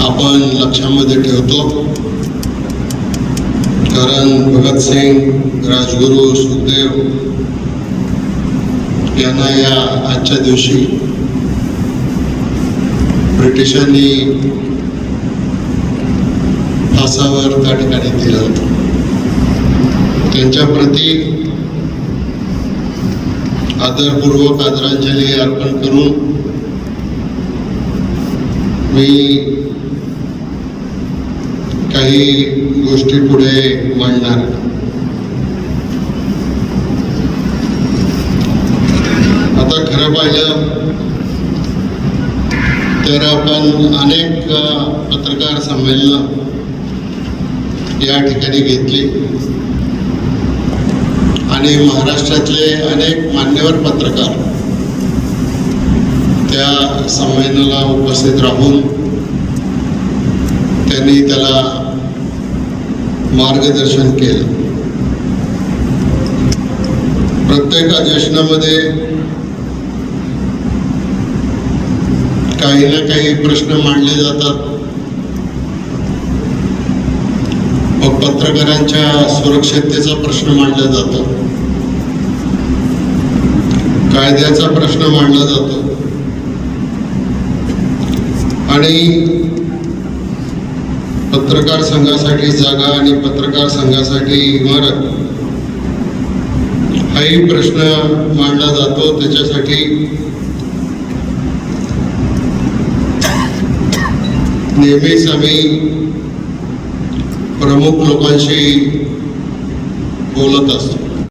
आपण लक्षामध्ये ठेवतो. कारण भगतसिंग राजगुरू सुखदेव यांना या आजच्या दिवशी ब्रिटिशांनी फासावर त्या ठिकाणी दिलं होतं. त्यांच्याप्रती आदरपूर्वक आदरांजली अर्पण करून मी काही गोष्टी पुढे मांडणार आता खरं पाहिलं तर आपण अनेक पत्रकार संमेलनं या ठिकाणी घेतली. आणि महाराष्ट्रातले अनेक मान्यवर पत्रकार त्या संमेलनाला उपस्थित राहून त्यांनी त्याला मार्गदर्शन केलं. प्रत्येक अधिवेशनामध्ये काही ना काही प्रश्न मांडले जातात. मग पत्रकारांच्या सुरक्षिततेचा प्रश्न मांडला जातो. कायद्याचा प्रश्न मांडला जातो. आणि पत्रकार संघासाठी जागा आणि पत्रकार संघासाठी इमारत हाही प्रश्न मांडला जातो. त्याच्यासाठी नेहमीच आम्ही प्रमुख लोकांशी बोलत असतो.